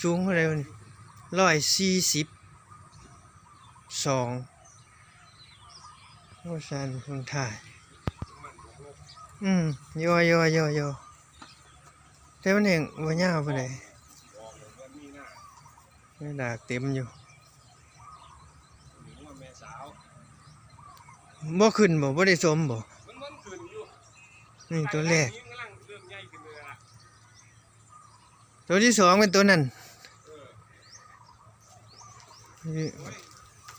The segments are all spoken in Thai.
สูงเท่าไหร่มันร้อยสี่สิบสองโอ้ชันคนถ่าย อืมโยโยโยโยแต่มันเองว่ายาวไปเลยไม่ดากเต็มอยู่บ่ขึ้นบ่บ่ได้สมบ่นี่ตัวแรก ตัวที่สองเป็นตัวนั้น นี่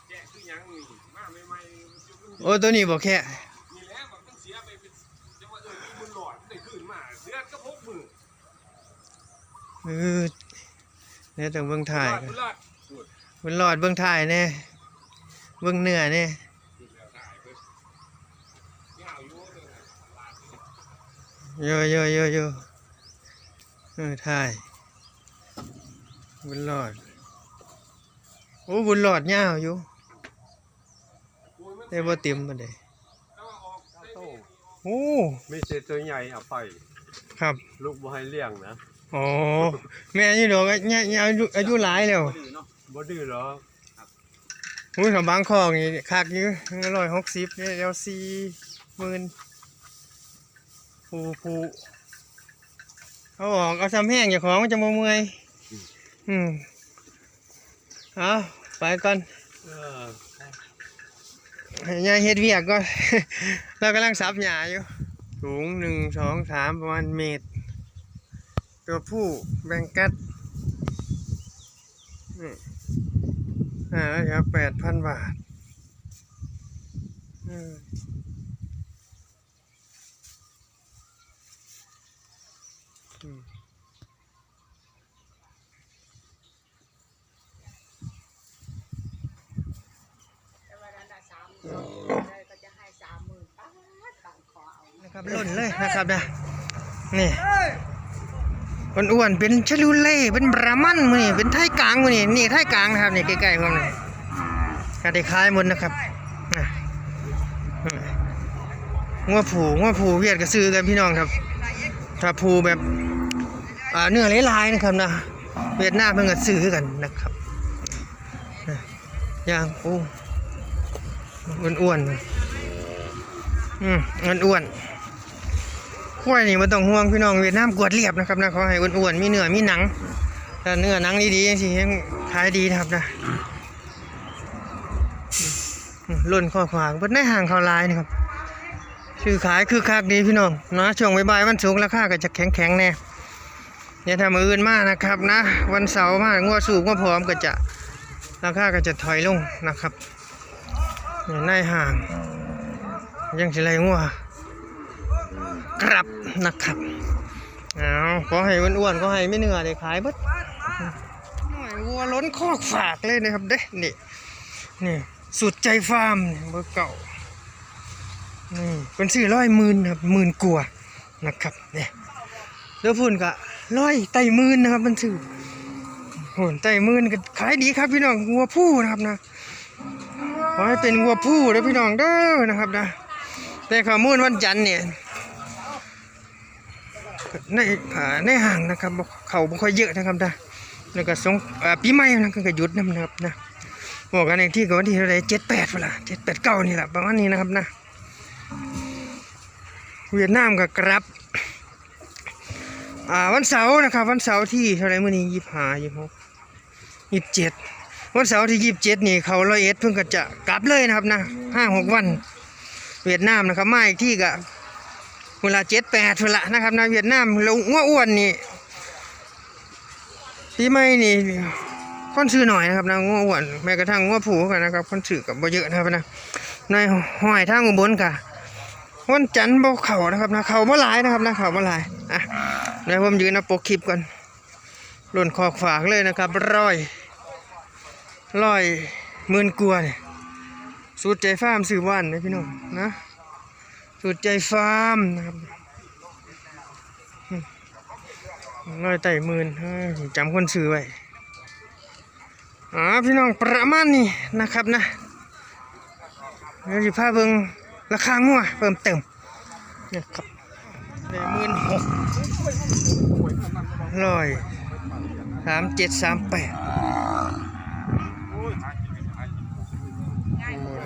แกะคือหยังนี่มาใหม่ๆมันอยู่มันโอ้ตัวนี้บ่แค่นี่แหละมันต้องเสียไปเป็นจะว่าเออมีบุญหลอดได้ขึ้นมาเดือนก็พกมือเออเนี่ยต้องเบิ่งถ่ายบุญหลอดบุญหลอดมันหลอดเบิ่งถ่ายแน่เบิ่งเนื้อแน่บุญแล้วถ่ายเพิ่นยาวอยู่เด้อลาดนี่โยโยโยโยเออถ่ายบุญหลอด โอ้บุญหลอดยาวอยู่โอ้ยมันแต่บ่เต็มปานใดแต่ว่าออกได้ดีโอ้ไม่ใช่ตัวใหญ่เอาไป ครับ ลูกบ่ให้เลี้ยงนะอ๋อแม่นี่ดอกเนี่ยเนี่ยอายุอายุหลายแล้วบ่ดื้อหรอกอุ้ยถ้าบางคองนี่คักอยู่ร้อยหกสิบเนี่ยเดี๋ยวสี่หมื่นผูผูเอาออกเอาซ้ำแห้งอย่าของมันจะมาเมื่อย อืม เอาไปก่อนเออให้ยายเฮ็ดเวียกก่อน เรากำลังสับหญ้าอยู่ สูงหนึ่งสองสามประมาณเมตร ตัวผู้แบงกัดนี่อ่าแล้วครับแปดพันบาท อืมอืม แต่ว่านั้นน่ะสามสองเลยก็จะให้สามหมื่นป้าดต่างขอเอา นะครับล่นเลยนะครับนะนี่อ้วนๆเป็นชะลูเล่เป็นบรามันมือนี่เป็นไทยกลางมือนี่นี่ไทยกลางนะครับนี่ใกล้ๆผมนี่ก็ได้คล้ายหมดนะครับนะงัวผูงัวผูเวียดก็ซื้อกันพี่น้องครับ ถ้าผูแบบเนื้อหลายๆนะครับนะเวียดนามเพิ่งก็ซื้อกันนะครับนะอย่างโอ้ อ้วนๆอืมอ้วนๆควายนี่มันต้องห่วงพี่น้องเวียดนามกวดเรียบนะครับนะขอให้อ้วนๆมีเนื้อมีหนังแต่เนื้อหนังดีๆจังสิให้ขายดีนะครับนะล่นข้อขวางเปิดในห่างเขาลายนะครับซื้อขายคือคักดีพี่น้องนะช่วงใบ่ายๆวันศุกร์ราคาก็จะแข็งๆแน่อย่าทำอื่นมากนะครับนะ วันเสาร์มากงวดสูบงวดพร้อมก็จะราคาก็จะถอยลงนะครับ นี่ยในห่าง ยังสิไรงัวกลับนะครับเอาขอให้อ้วนๆขอให้ไม่เหนื่อยเลยขายบดหน่อยวัวล้นคอกฝากเลยนะครับเด้นี่นี่สุดใจฟาร์มนี่เบอร์เก่านี่เป็นสี่ร้อยหมื่นครับหมื่นกว่านะครับเนี่ยแล้วพุ่นก็ร้อยไต่หมื่นนะครับมันสื่อโหนไต่หมื่นก็ขายดีครับพี่น้องวัวผู้นะครับนะ ขอให้เป็นวัวผู้เด้พี่น้องเด้อนะครับนะแต่ข้อมูลวันจันทร์เนี่ยในอ่าในห่างนะครับเขาบ่ค่อยเยอะนะครับนะแล้วก็สงอ่าปีใหม่นะก็หยุดนำนะครับนะบอกกันอีกที่ก็วันที่เท่าไรเจ็ดแปดเวลาเจ็ดแปดเก้านี่แหละประมาณนี้นะครับนะเวียดนามก็กลับอ่าวันเสาร์นะครับ วันเสาร์ที่เท่าไร่มื้อนี้ยี่ห้ายี่สิบหกยี่สิบเจ็ด วันเสาร์ที่ยีิบเจ็ดนี่เขาร้อยเอ็ดเพิ่งก็จะกลับเลยนะครับนะห้าหกวัน เวียดนามนะครับมาอีกที่ก็เวลาเจ็ดแปดเวลานะครับนะเวียดนามเราง้วอ้วนนี่ปีใหม่นี่ค่อนซื้อหน่อยนะครับนะง้วอ้วนแม้กระทั่งง้วผูกันนะครับค่อนซื้อกับบ่เยอะนะครับนะในห้อยทางอุบลกะวันจันทร์บ่เข่านะครับนะเข่าบ่หลายนะครับนะเข่าบ่หลายอะเดี๋ยวผมยืนเอาปกคลิปก่อนหล่นคอกฝากเลยนะครับร้อย ร้อยหมื่นกว่าเนี่ยสูตรใจฟาร์มซื้อบ้านนะพี่น้องนะสูตรใจฟาร์มนะครับอืมร้อยไต่หมื่นจำคนซื้อไว้อ๋อพี่น้องประมาณนี้นะครับนะเดี๋ยวจะพาเบิงราคางัวเพิ่มเติมนะครับได้หมื่นหกร้อยสามเจ็ดสามแปด โอ้ยหากินไม่หากิน ง่ายกว่า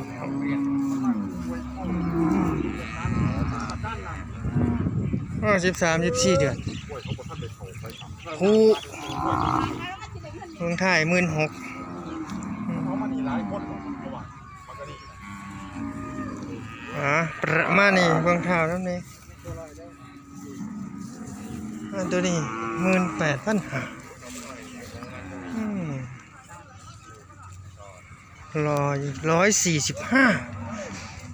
อ๋อ สิบสามสิบสี่เดือนโอ้ยเขาบอกท่านไปส่งไปทำคูเมืองไทยหมื่นหกอ่าประมาณนี้เบื้องเท้านั่นเองอันตัวนี้หมื่นแปดพันห้าร้อยร้อยสี่สิบห้า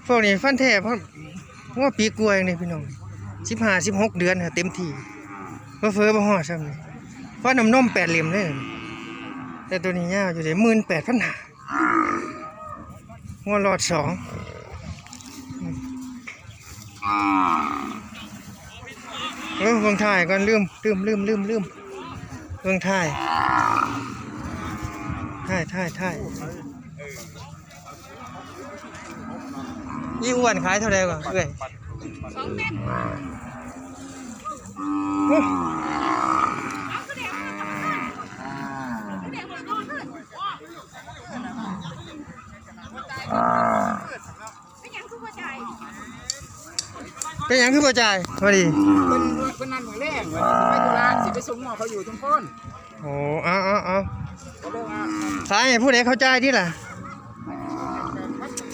พวกนี้ฟันแท้เพราะว่าปีกล้วยนี่พี่น้อง สิบห้าสิบหกเดือนเต็มที่เพื่อเฟ้อบ่หอดซ้ำนี่ฟันน้ำนมแปดเหลี่ยมเลยแต่ตัวนี้ยาวอยู่เดี๋ยวหมื่นแปดพันห้าหัวหลอดสองเออเมืองไทยก่อนลืมลืมลืมลืมลืมเมืองไทยไทยไทยไทยยี่อ้วนขายเท่าไหร่ก่อนเอ้ย สองเม็ดโอ้เอากระเดียวกระเดียวมันนอนเลยไม่ยังทุกข์ใจเป็นหยังคือบ่จ่ายพอดี เพิ่นเพิ่นนั่นมือแรกว่าสิไปธุระสิไปส่งหมอเขาอยู่ทุกคนโอ้เอาเอาเอาก็เลยว่าขายให้ผู้ใดเข้าใจที่ล่ะ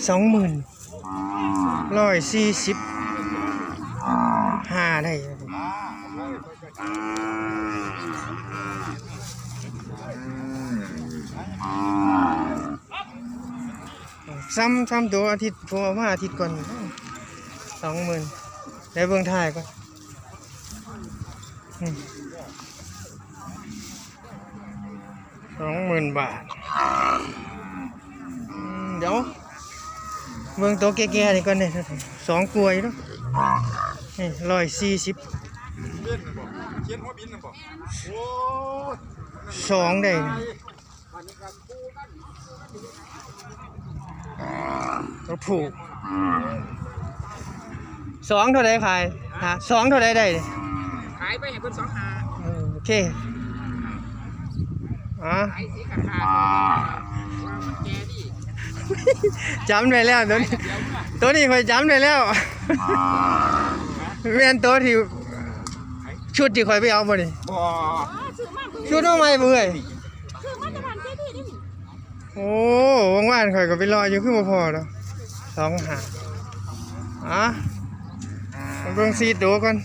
สองหมื่นร้อยสี่สิบ ได้ครับผมซ้ำซ้ำตัวอาทิตย์โทรมาอาทิตย์ก่อนสองหมื่นได้เบื้องท้ายก่อนสองหมื่นบาท เดี๋ยวเบื้องตัวแก่ๆนี่ก่อนเนี่ยสองกลวยเนาะ นี่ร้อยสี่สิบเล่นนะบอกเขียนหัวบินนะบอกโอ้ยสองได้นี่ตัวผูกสองเท่าไรขายฮะสองเท่าไรได้นี่ขายไปให้เพิ่นสองหาเออโอเคอะขายสีขาดขาดว่ามันแก่ดีจำได้แล้วตัวนี้ตัวนี้คอยจำได้แล้ว แม่นตัวที่ชุดที่คอยไปเอาบ่นี่บ่ซื้อมาเพิ่งชุดน้องใหม่บ่เอ้ยซื้อมาจะผ่านเจ๊พี่นี่โอ้ว่างๆคอยก็ไปรออยู่คือบ่พอดอกสองหาอะมาเบิ่งซีดดูก่อน